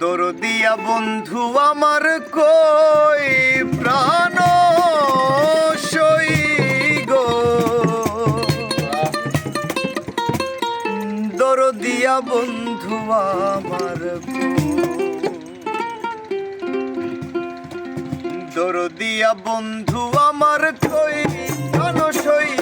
দরদিয়া বন্ধু আমার কই প্রাণ দরদিয়া বন্ধু আমার দরদিয়া বন্ধু আমার কই প্রাণ সই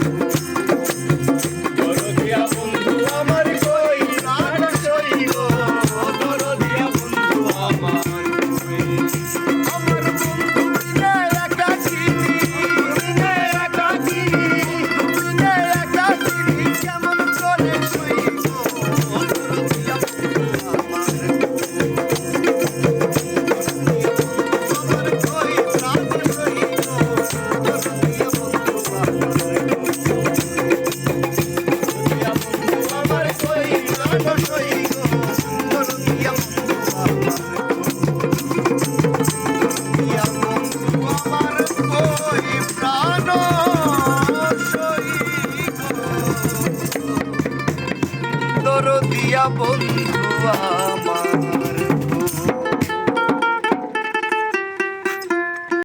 Dreams. করো দিয়া বন্ধু আমার।